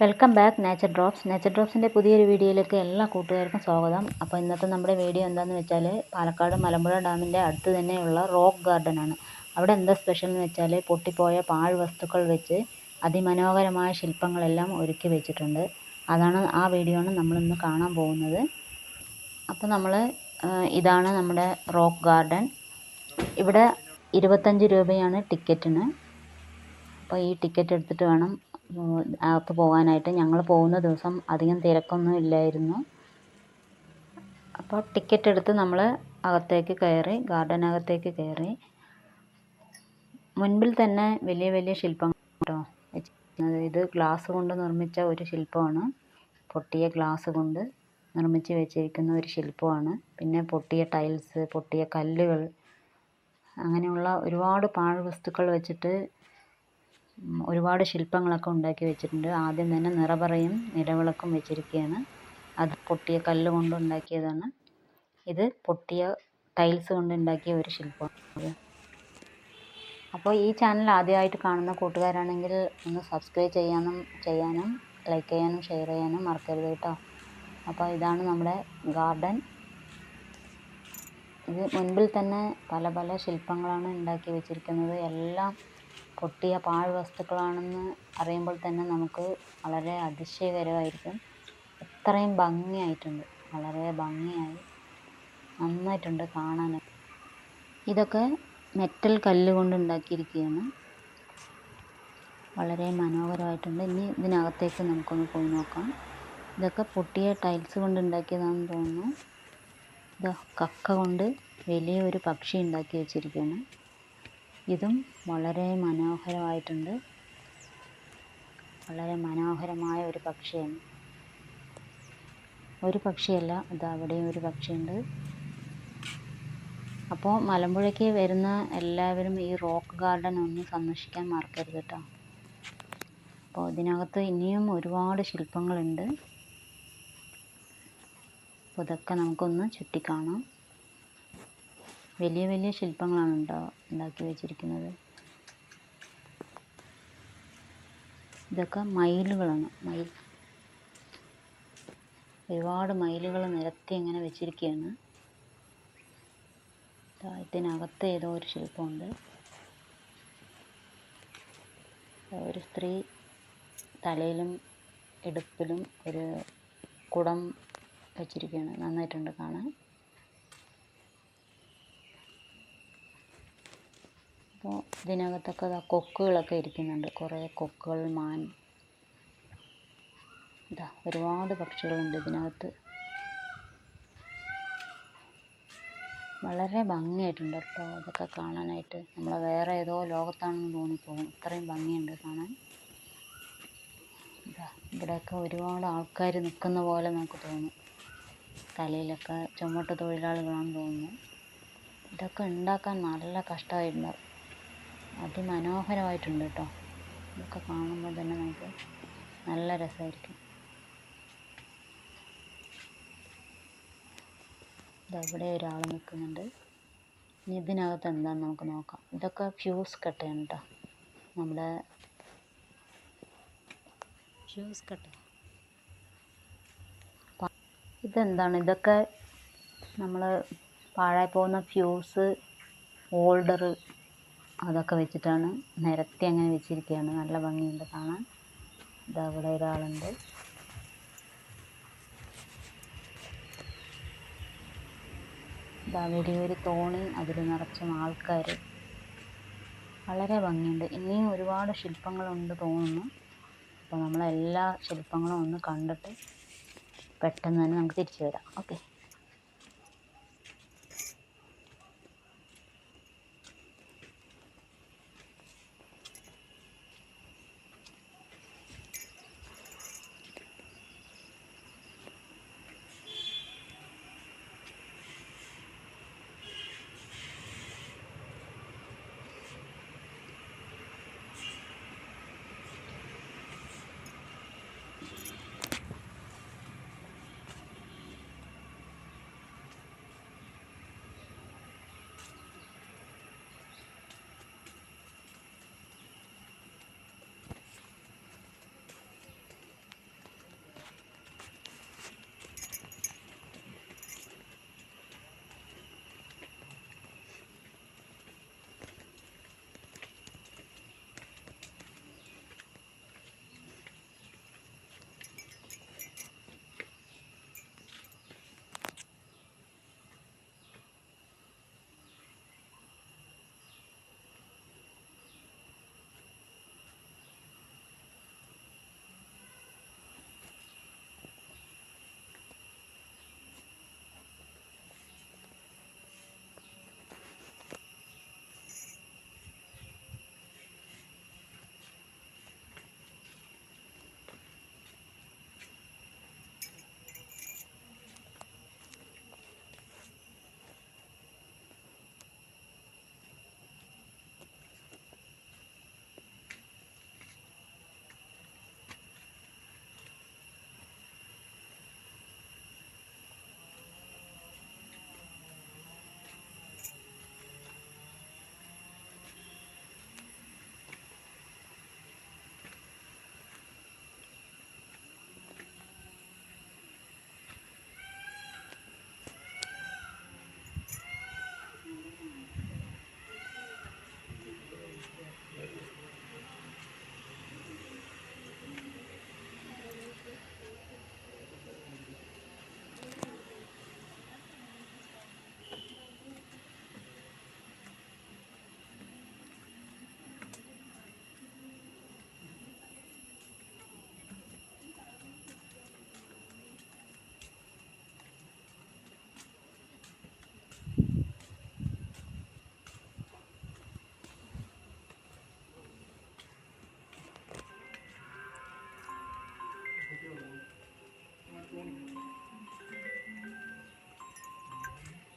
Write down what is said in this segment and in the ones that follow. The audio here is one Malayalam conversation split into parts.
Welcome back nature drops nature ഡ്രോപ്സിന്റെ പുതിയൊരു വീഡിയോയിലേക്ക് എല്ലാ കൂട്ടുകാർക്കും സ്വാഗതം. അപ്പോൾ ഇന്നത്തെ നമ്മുടെ വീഡിയോ എന്താണെന്ന് വെച്ചാൽ പാലക്കാട് മലമ്പുഴ ഡാമിന്റെ അടുത്ത് തന്നെയുള്ള റോക്ക് ഗാർഡൻ ആണ്. അവിടെ എന്താ സ്പെഷ്യൽ എന്ന് വെച്ചാൽ പൊട്ടിപ്പോയ പാഴ് വസ്തുക്കൾ വെച്ച് അതിമനോഹരമായ ശില്പങ്ങളെല്ലാം ഒരുക്കി വെച്ചിട്ടുണ്ട്. അതാണ് ആ വീഡിയോ ആണ് നമ്മളിന്ന് കാണാൻ പോകുന്നത്. അപ്പോൾ നമ്മൾ ഇതാണ് നമ്മുടെ റോക്ക് ഗാർഡൻ. ഇവിടെ ഇരുപത്തഞ്ച് രൂപയാണ് ടിക്കറ്റിന്. അപ്പോൾ ഈ ടിക്കറ്റ് എടുത്തിട്ട് വേണം അകത്ത് പോകാനായിട്ട് ഞങ്ങൾ പോകുന്ന ദിവസം അധികം തിരക്കൊന്നും ഇല്ലായിരുന്നു. അപ്പോൾ ടിക്കറ്റ് എടുത്ത് നമ്മൾ അകത്തേക്ക് കയറി ഗാർഡനകത്തേക്ക് കയറി. മുൻപിൽ തന്നെ വലിയ വലിയ ശില്പങ്ങൾ കേട്ടോ ഇത് ഗ്ലാസ് കൊണ്ട് നിർമ്മിച്ച ഒരു ശില്പമാണ്. പൊട്ടിയ ഗ്ലാസ് കൊണ്ട് നിർമ്മിച്ച് വെച്ചിരിക്കുന്ന ഒരു ശില്പമാണ്. പിന്നെ പൊട്ടിയ ടൈൽസ് പൊട്ടിയ കല്ലുകൾ അങ്ങനെയുള്ള ഒരുപാട് പാഴ് വസ്തുക്കൾ വെച്ചിട്ട് ഒരുപാട് ശില്പങ്ങളൊക്കെ ഉണ്ടാക്കി വെച്ചിട്ടുണ്ട്. ആദ്യം തന്നെ നിറപറയും നിലവിളക്കും വെച്ചിരിക്കുകയാണ് അത് പൊട്ടിയ കല്ല് കൊണ്ട് ഉണ്ടാക്കിയതാണ്. ഇത് പൊട്ടിയ ടൈൽസ് കൊണ്ട് ഉണ്ടാക്കിയ ഒരു ശില്പമാണ് അപ്പോൾ ഈ ചാനൽ ആദ്യമായിട്ട് കാണുന്ന കൂട്ടുകാരാണെങ്കിൽ ഒന്ന് സബ്സ്ക്രൈബ് ചെയ്യാനും ചെയ്യാനും ലൈക്ക് ചെയ്യാനും ഷെയർ ചെയ്യാനും മറക്കരുത് കേട്ടോ. അപ്പോൾ ഇതാണ് നമ്മുടെ ഗാർഡൻ. ഇത് മുൻപിൽ തന്നെ പല പല ശില്പങ്ങളാണ് ഉണ്ടാക്കി വെച്ചിരിക്കുന്നത്. എല്ലാം പൊട്ടിയ പാഴ് വസ്തുക്കളാണെന്ന് അറിയുമ്പോൾ തന്നെ നമുക്ക് വളരെ അതിശയകരമായിരിക്കും. അത്രയും ഭംഗിയായിട്ടുണ്ട്. വളരെ ഭംഗിയായി നന്നായിട്ടുണ്ട് കാണാൻ. ഇതൊക്കെ മെറ്റൽ കല്ല് കൊണ്ട് ഉണ്ടാക്കിയിരിക്കുകയാണ്. വളരെ മനോഹരമായിട്ടുണ്ട്. ഇനി ഇതിനകത്തേക്ക് നമുക്കൊന്ന് പോയി നോക്കാം. ഇതൊക്കെ പൊട്ടിയ ടൈൽസ് കൊണ്ട് ഉണ്ടാക്കിയതാണെന്ന് തോന്നുന്നു. ഇത് കക്ക കൊണ്ട് വലിയൊരു പക്ഷി ഉണ്ടാക്കി വെച്ചിരിക്കുകയാണ്. ഇതും വളരെ മനോഹരമായിട്ടുണ്ട്. വളരെ മനോഹരമായ ഒരു പക്ഷിയാണ്. ഒരു പക്ഷിയല്ല ഇത് അവിടെയും ഒരു പക്ഷിയുണ്ട്. അപ്പോൾ മലമ്പുഴയ്ക്ക് വരുന്ന എല്ലാവരും ഈ റോക്ക് ഗാർഡൻ ഒന്ന് സന്ദർശിക്കാൻ മറക്കരുത് കേട്ടോ. അപ്പോൾ ഇതിനകത്ത് ഇനിയും ഒരുപാട് ശില്പങ്ങളുണ്ട്. അപ്പോൾ ഇതൊക്കെ നമുക്കൊന്ന് ചുറ്റിക്കാണാം. വലിയ വലിയ ശില്പങ്ങളാണ് ഉണ്ടോ ഉണ്ടാക്കി വെച്ചിരിക്കുന്നത്. ഇതൊക്കെ മയിലുകളാണ്. മയിൽ ഒരുപാട് മയിലുകൾ നിരത്തി ഇങ്ങനെ വെച്ചിരിക്കുകയാണ് ഇതിനകത്ത് ഏതോ ഒരു ശില്പമുണ്ട്. ഒരു സ്ത്രീ തലയിലും ഇടുപ്പിലും ഒരു കുടം വെച്ചിരിക്കുകയാണ് നന്നായിട്ടുണ്ട് കാണാൻ. അപ്പോൾ ഇതിനകത്തൊക്കെ ഇതാ കൊക്കുകളൊക്കെ ഇരിക്കുന്നുണ്ട്. കുറേ കൊക്കുകൾ മാൻ. ഇതാ ഒരുപാട് പക്ഷികളുണ്ട് ഇതിനകത്ത്. വളരെ ഭംഗിയായിട്ടുണ്ട് കേട്ടോ അതൊക്കെ കാണാനായിട്ട്. നമ്മൾ വേറെ ഏതോ ലോകത്താണെന്ന് തോന്നിപ്പോകും. ഇത്രയും ഭംഗിയുണ്ട് കാണാൻ. ഇതാ ഇവിടെയൊക്കെ ഒരുപാട് ആൾക്കാർ നിൽക്കുന്ന പോലെ നമുക്ക് തോന്നും. തലയിലൊക്കെ ചുമട്ട് തൊഴിലാളികളാണെന്ന് തോന്നുന്നു. ഇതൊക്കെ ഉണ്ടാക്കാൻ നല്ല കഷ്ടമായിട്ടുണ്ടാവും അതിമനോഹരമായിട്ടുണ്ട് കേട്ടോ. ഇതൊക്കെ കാണുമ്പോൾ തന്നെ നമുക്ക് നല്ല രസമായിരിക്കും. ഇതവിടെ ഒരാൾ നിൽക്കുന്നുണ്ട്. ഇനി ഇതിനകത്ത് എന്താണെന്ന് നമുക്ക് നോക്കാം. ഇതൊക്കെ ഫ്യൂസ് കട്ടയാണ് കേട്ടോ. നമ്മുടെ ഫ്യൂസ് കട്ട. ഇതെന്താണ്? ഇതൊക്കെ നമ്മൾ പാഴായി പോകുന്ന ഫ്യൂസ് ഹോൾഡർ അതൊക്കെ വെച്ചിട്ടാണ് നിരത്തി അങ്ങനെ വെച്ചിരിക്കുകയാണ്. നല്ല ഭംഗിയുണ്ട് കാണാൻ. ഇതാ അവിടെ ഒരാളുണ്ട്. ഇതാ വലിയൊരു തോണി അതിൽ നിറച്ചും ആൾക്കാർ വളരെ ഭംഗിയുണ്ട്. ഇനിയും ഒരുപാട് ശില്പങ്ങളുണ്ട് തോന്നുന്നു. അപ്പോൾ നമ്മളെല്ലാ ശില്പങ്ങളും ഒന്ന് കണ്ടിട്ട് പെട്ടെന്ന് തന്നെ നമുക്ക് തിരിച്ചു വരാം. ഓക്കെ.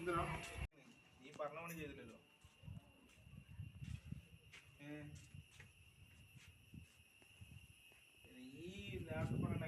നീ പറഞ്ഞ പണി ചെയ്തില്ലല്ലോ. നീ നേരത്തെ പറഞ്ഞ